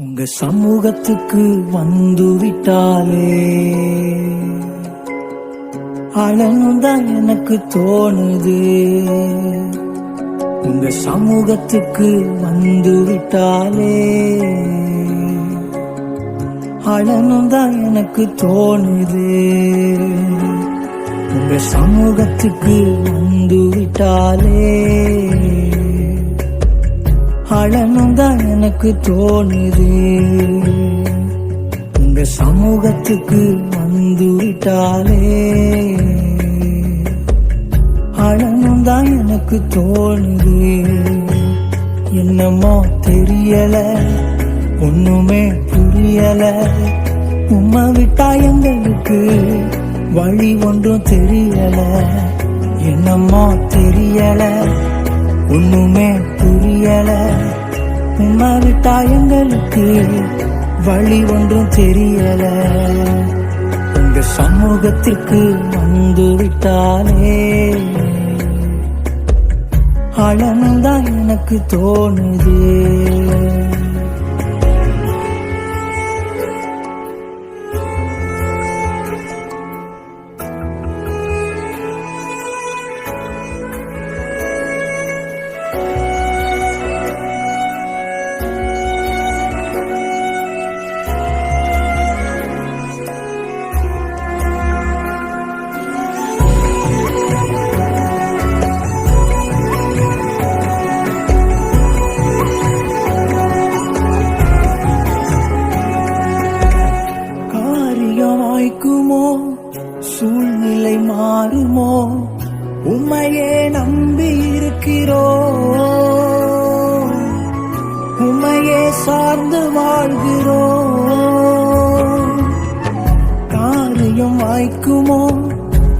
உங்க சமூகத்துக்கு வந்து விட்டாலே அழனும் தான் எனக்கு தோணுது. உங்க சமூகத்துக்கு வந்து விட்டாலே அழனும் தான் எனக்கு தோணுது. உங்க சமூகத்துக்கு வந்து விட்டாலே அழனும் தான் எனக்கு தோணுது. இந்த சமூகத்துக்கு வந்து விட்டாலே அழனும் தான் எனக்கு தோணுது. என்னமோ தெரியல ஒண்ணுமே புரியல. உம்மை விட்டா எங்களுக்கு வழி ஒன்றும் தெரியல. என்னமோ தெரியல ஒண்ணுமே புரியல. உம்மை விட்டா எங்களுக்கு வழி ஒன்றும் தெரியல. உங்க சமூகத்திற்கு வந்து விட்டாலே. அழனும் தான் எனக்கு தோணுது. உம்மையே நம்பி இருக்கிறோ உம்மையே சார்ந்து வாழ்கிறோ காரியம் வாய்க்குமோ?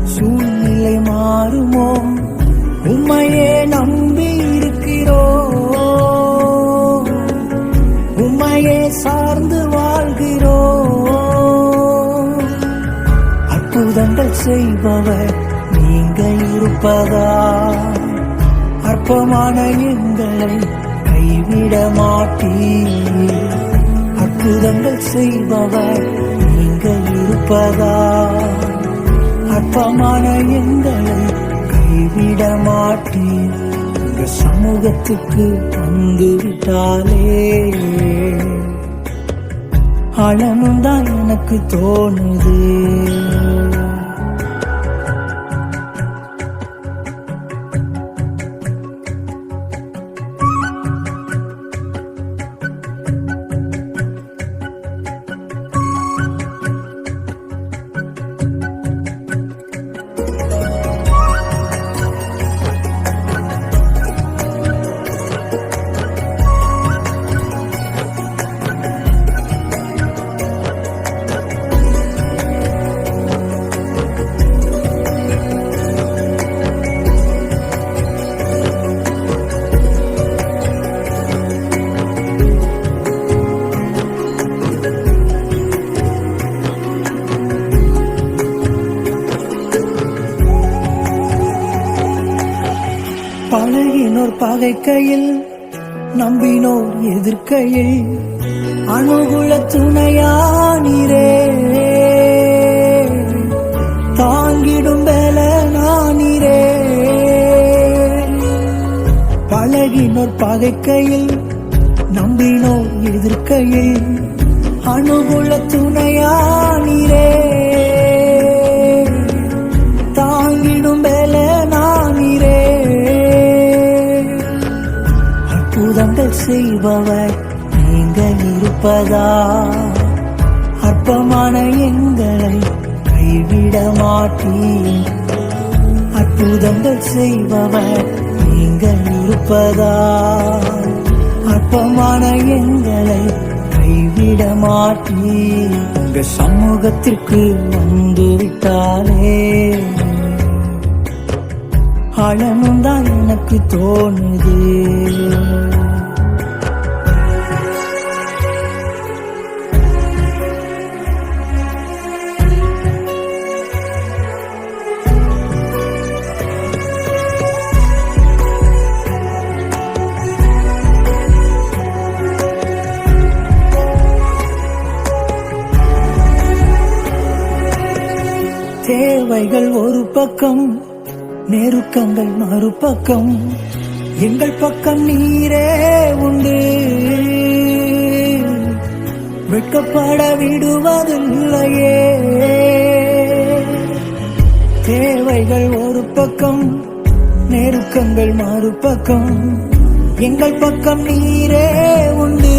சூழ்நிலை மாறுமோ? உம்மையே நம்பி இருக்கிறோ உம்மையே சார்ந்து வாழ்கிறோ அற்புதங்கள் செய்பவர் நீங்கள் இருப்பதா? அற்பமான எங்களை கைவிட மாட்டீர். அற்புதங்கள் செய்பவர் நீங்கள் இருப்பதா? அற்பமான எங்களை கைவிட மாட்டீர். சமூகத்துக்கு வந்து விட்டாலே. அழனும் தான் எனக்கு தோணுது. நம்பினோர் பகைக்கையில் நம்பினோர் எதிர்க்கையில் அணுகுல துணையானீரே தாங்கிடும் வேல நானீரே. பழகினோர் பகைக்கையில் நம்பினோர் எதிர்க்கையில் அணுகுல துணையானீரே அற்புதங்கள் செய்பவர் நீங்க இருப்பதா? அற்பமான எங்களை கைவிட மாட்டீர். அற்புதங்கள் செய்பவர் நீங்க இருப்பதா? அற்பமான எங்களை கைவிட மாட்டீர். உங்க சமூகத்திற்கு வந்து விட்டாலே தான் எனக்கு தோணுது. தேவைகள் ஒரு பக்கம் நெருக்கங்கள் மறுபக்கம் எங்கள் பக்கம் நீரே உண்டு. வெட்கப்பட விடுவதில்லையே. தேவைகள் ஒரு பக்கம் நெருக்கங்கள் மறுபக்கம் எங்கள் பக்கம் நீரே உண்டு.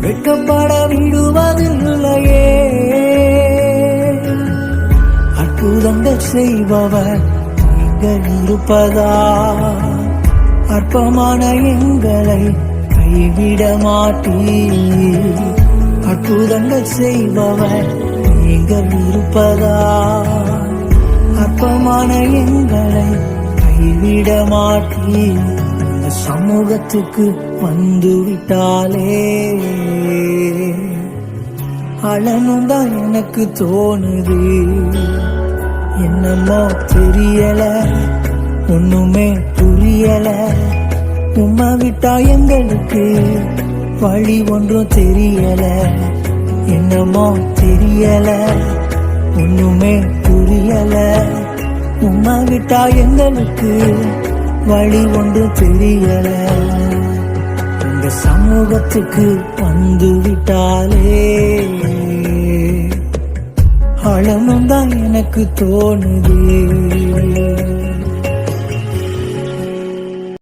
வெட்கப்பட விடுவதில்லை. அற்புதங்கள் செய்பவர் நீங்கள் இருப்பதா? அற்பமான எங்களை கைவிட மாட்டீர். அற்புதங்கள் செய்பவர் நீங்கள் இருப்பதா? அற்பமான எங்களை கைவிட மாட்டீர். இந்த சமூகத்துக்கு வந்து விட்டாலே அழனும் தான் எனக்கு தோணுது. என்னமோ தெரியல ஒண்ணுமே புரியல. உமா விட்டா எங்களுக்கு வழி ஒன்றும் தெரியல. என்னமோ தெரியல ஒண்ணுமே புரியல. உமா விட்டா எங்களுக்கு வழி ஒன்றும் தெரியல. இந்த சமூகத்துக்கு வந்து விட்டாலே அழனும் தான் எனக்கு தோணுது.